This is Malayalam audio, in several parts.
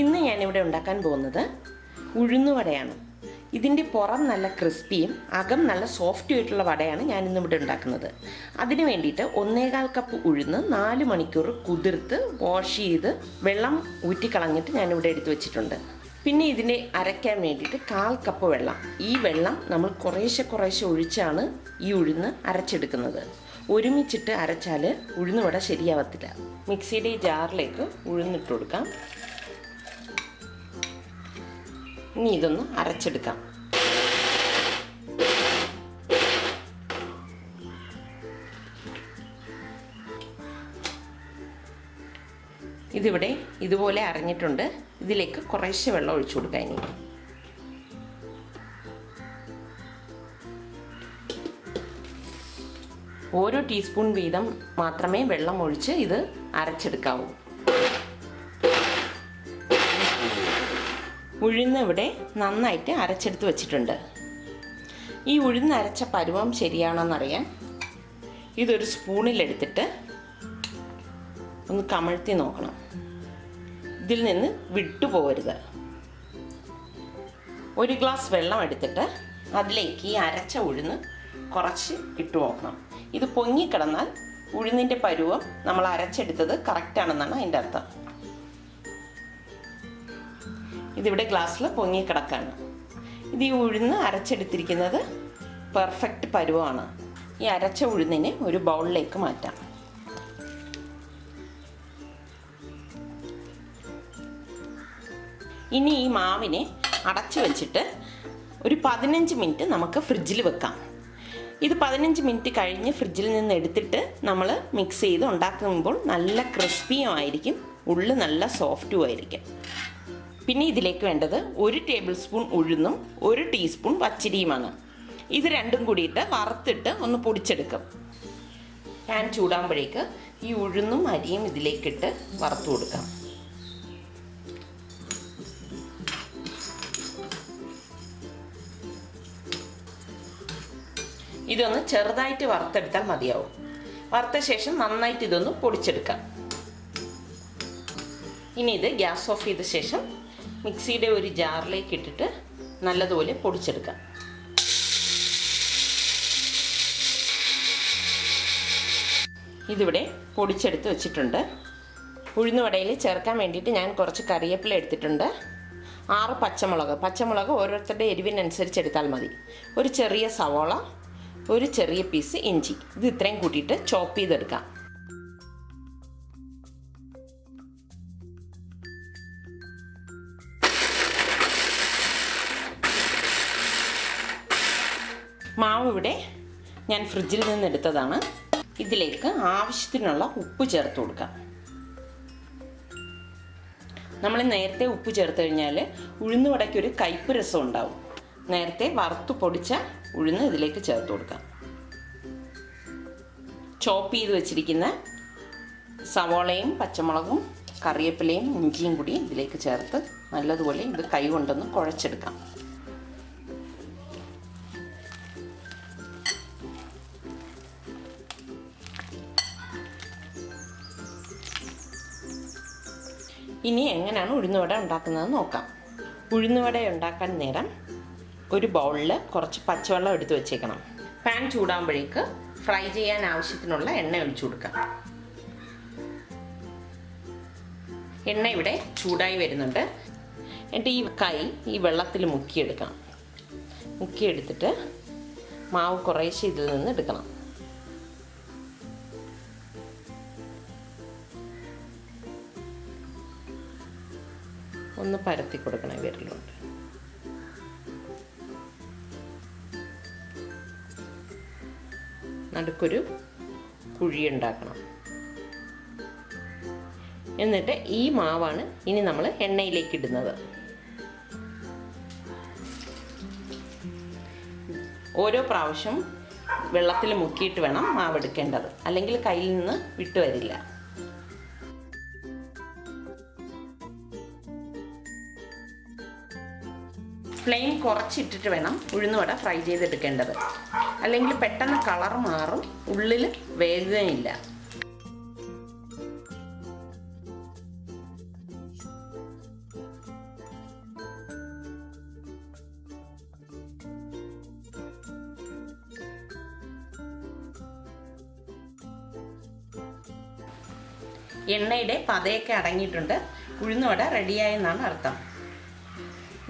ഇന്ന് ഞാനിവിടെ ഉണ്ടാക്കാൻ പോകുന്നത് ഉഴുന്നുവടയാണ് ഇതിന്റെ പുറം നല്ല ക്രിസ്പിയും അകം നല്ല സോഫ്റ്റ് ആയിട്ടുള്ള വടയാണ് ഞാൻ ഇന്നിവിടെ ഉണ്ടാക്കുന്നത്. അതിന് വേണ്ടിയിട്ട് ഒന്നേകാൽ കപ്പ് ഉഴുന്ന് നാല് മണിക്കൂർ കുതിർത്ത് വാഷ് ചെയ്ത് വെള്ളം ഊറ്റിക്കളഞ്ഞിട്ട് ഞാനിവിടെ എടുത്തു വെച്ചിട്ടുണ്ട്. പിന്നെ ഇതിനെ അരയ്ക്കാൻ വേണ്ടിയിട്ട് കാൽ കപ്പ് വെള്ളം. ഈ വെള്ളം നമ്മൾ കുറേശ്ശെ കുറേശ്ശെ ഒഴിച്ചാണ് ഈ ഉഴുന്ന് അരച്ചെടുക്കുന്നത്. ഒരുമിച്ചിട്ട് അരച്ചാൽ ഉഴുന്നുവട ശരിയാവത്തില്ല. മിക്സിയുടെ ഈ ജാറിലേക്ക് ഉഴുന്നിട്ട് കൊടുക്കാം. ഇനി ഇതൊന്ന് അരച്ചെടുക്കാം. ഇതിവിടെ ഇതുപോലെ അരഞ്ഞിട്ടുണ്ട്. ഇതിലേക്ക് കുറേശ്ശെ വെള്ളം ഒഴിച്ചു കൊടുക്കാം ഇനി. ഓരോ ടീസ്പൂൺ വീതം മാത്രമേ വെള്ളം ഒഴിച്ച് ഇത് അരച്ചെടുക്കാവൂ. ഉഴുന്ന് ഇവിടെ നന്നായിട്ട് അരച്ചെടുത്ത് വെച്ചിട്ടുണ്ട്. ഈ ഉഴുന്ന് അരച്ച പരുവം ശരിയാണോന്നറിയാൻ ഇതൊരു സ്പൂണിലെടുത്തിട്ട് ഒന്ന് കമഴ്ത്തി നോക്കണം. ഇതിൽ നിന്ന് വിട്ടുപോകരുത്. ഒരു ഗ്ലാസ് വെള്ളം എടുത്തിട്ട് അതിലേക്ക് ഈ അരച്ച ഉഴുന്ന് കുറച്ച് ഇട്ടു നോക്കണം. ഇത് പൊങ്ങിക്കിടന്നാൽ ഉഴുന്നിന്റെ പരുവം നമ്മൾ അരച്ചെടുത്തത് കറക്റ്റാണെന്നാണ് അതിന്റെ അർത്ഥം. ഇതിവിടെ ഗ്ലാസ്സിൽ പൊങ്ങി പൊങ്ങിക്കിടക്കാണ് ഇത് ഈ ഉഴുന്ന് അരച്ചെടുത്തിരിക്കുന്നത് പെർഫെക്റ്റ് പരുവമാണ് ഈ അരച്ച ഉഴുന്നിനെ ഒരു ബൗളിലേക്ക് മാറ്റാം. ഇനി ഈ മാവിനെ അടച്ചു വെച്ചിട്ട് ഒരു പതിനഞ്ച് മിനിറ്റ് നമുക്ക് ഫ്രിഡ്ജിൽ വെക്കാം. ഇത് പതിനഞ്ച് മിനിറ്റ് കഴിഞ്ഞ് ഫ്രിഡ്ജിൽ നിന്ന് എടുത്തിട്ട് നമ്മൾ മിക്സ് ചെയ്ത് ഉണ്ടാക്കുമ്പോൾ നല്ല ക്രിസ്പിയും ആയിരിക്കും ഉള്ളു നല്ല സോഫ്റ്റും ആയിരിക്കും. പിന്നെ ഇതിലേക്ക് വേണ്ടത് ഒരു ടേബിൾ സ്പൂൺ ഉഴുന്നും ഒരു ടീസ്പൂൺ പച്ചരിയുമാണ്. ഇത് രണ്ടും കൂടിയിട്ട് വറുത്തിട്ട് ഒന്ന് പൊടിച്ചെടുക്കും. പാൻ ചൂടാകുമ്പോഴേക്ക് ഈ ഉഴുന്നും അരിയും ഇതിലേക്കിട്ട് വറുത്തു കൊടുക്കാം. ഇതൊന്ന് ചെറുതായിട്ട് വറുത്തെടുത്താൽ മതിയാവും. വറുത്ത ശേഷം നന്നായിട്ട് ഇതൊന്ന് പൊടിച്ചെടുക്കാം. ഇനി ഇത് ഗ്യാസ് ഓഫ് ചെയ്ത ശേഷം മിക്സിയുടെ ഒരു ജാറിലേക്ക് ഇട്ടിട്ട് നല്ലതുപോലെ പൊടിച്ചെടുക്കാം. ഇതിവിടെ പൊടിച്ചെടുത്ത് വെച്ചിട്ടുണ്ട്. ഉഴുന്നുവടയിൽ ചേർക്കാൻ വേണ്ടിയിട്ട് ഞാൻ കുറച്ച് കറിവേപ്പില എടുത്തിട്ടുണ്ട്. ആറ് പച്ചമുളക്. പച്ചമുളക് ഓരോരുത്തരുടെ എരിവിനനുസരിച്ച് എടുത്താൽ മതി. ഒരു ചെറിയ സവോള ഒരു ചെറിയ പീസ് ഇഞ്ചി. ഇത് ഇത്രയും കൂട്ടിയിട്ട് ചോപ്പ് ചെയ്തെടുക്കാം. മാവ് ഇവിടെ ഞാൻ ഫ്രിഡ്ജിൽ നിന്ന് എടുത്തതാണ്. ഇതിലേക്ക് ആവശ്യത്തിനുള്ള ഉപ്പ് ചേർത്ത് കൊടുക്കാം. നമ്മൾ നേരത്തെ ഉപ്പ് ചേർത്ത് കഴിഞ്ഞാൽ ഉഴുന്നുവടയ്ക്ക് ഒരു കയ്പ്പ് രസം ഉണ്ടാവും. നേരത്തെ വറുത്ത് പൊടിച്ച ഉഴുന്ന് ഇതിലേക്ക് ചേർത്ത് കൊടുക്കാം. ചോപ്പ് ചെയ്ത് വെച്ചിരിക്കുന്ന സവോളയും പച്ചമുളകും കറിവേപ്പിലയും ഇഞ്ചിയും കൂടി ഇതിലേക്ക് ചേർത്ത് നല്ലതുപോലെ ഇത് കൈ കൊണ്ടൊന്ന് കുഴച്ചെടുക്കാം. ഇനി എങ്ങനെയാണ് ഉഴുന്നുവട ഉണ്ടാക്കുന്നത് നോക്കാം. ഉഴുന്നുവട ഉണ്ടാക്കാൻ നേരം ഒരു ബൗളിൽ കുറച്ച് പച്ചവെള്ളം എടുത്തു വെച്ചേക്കണം. പാൻ ചൂടാകുമ്പോഴേക്ക് ഫ്രൈ ചെയ്യാൻ ആവശ്യത്തിനുള്ള എണ്ണ ഒഴിച്ചു കൊടുക്കാം. എണ്ണ ഇവിടെ ചൂടായി വരുന്നുണ്ട്. എന്നിട്ട് ഈ കൈ ഈ വെള്ളത്തിൽ മുക്കിയെടുക്കണം. മുക്കിയെടുത്തിട്ട് മാവ് കുറേശ്ശെ ഇതിൽ നിന്ന് എടുക്കണം. ഒന്ന് പരത്തി കൊടുക്കണം വിരലുകൊണ്ട് നടുക്കൊരു കുഴി ഉണ്ടാക്കണം. എന്നിട്ട് ഈ മാവാണ് ഇനി നമ്മൾ എണ്ണയിലേക്ക് ഇടുന്നത്. ഓരോ പ്രാവശ്യം വെള്ളത്തിൽ മുക്കിയിട്ട് വേണം മാവ് എടുക്കേണ്ടത്. അല്ലെങ്കിൽ കയ്യിൽ നിന്ന് വിട്ടു ഫ്ലെയിം കുറച്ചിട്ടിട്ട് വേണം ഉഴുന്നുവട ഫ്രൈ ചെയ്തെടുക്കേണ്ടത്. അല്ലെങ്കിൽ പെട്ടെന്ന് കളർ മാറും ഉള്ളിൽ വേദനയില്ല എണ്ണയുടെ പതയൊക്കെ അടങ്ങിയിട്ടുണ്ട്. ഉഴുന്നുവട റെഡിയായെന്നാണ് അർത്ഥം.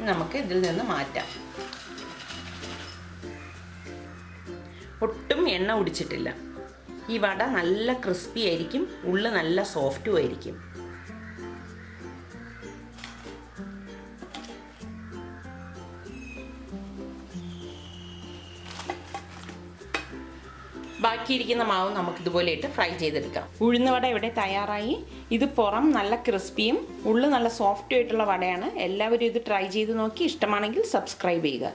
നമുക്ക് ഇതിൽ നിന്ന് മാറ്റാം. ഒട്ടും എണ്ണ ഒടിച്ചിട്ടില്ല ഈ വട നല്ല ക്രിസ്പി ആയിരിക്കും ഉള്ളു നല്ല സോഫ്റ്റും ആയിരിക്കും. ബാക്കിയിരിക്കുന്ന മാവ് നമുക്ക് ഇതുപോലെ ഇട്ട് ഫ്രൈ ചെയ്തെടുക്കാം. ഉഴുന്നുവട ഇവിടെ തയ്യാറായി. ഇത് പുറം നല്ല ക്രിസ്പിയും ഉള്ളു നല്ല സോഫ്റ്റും ആയിട്ടുള്ള വടയാണ്. എല്ലാവരും ഇത് ട്രൈ ചെയ്ത് നോക്കി ഇഷ്ടമാണെങ്കിൽ സബ്സ്ക്രൈബ് ചെയ്യുക.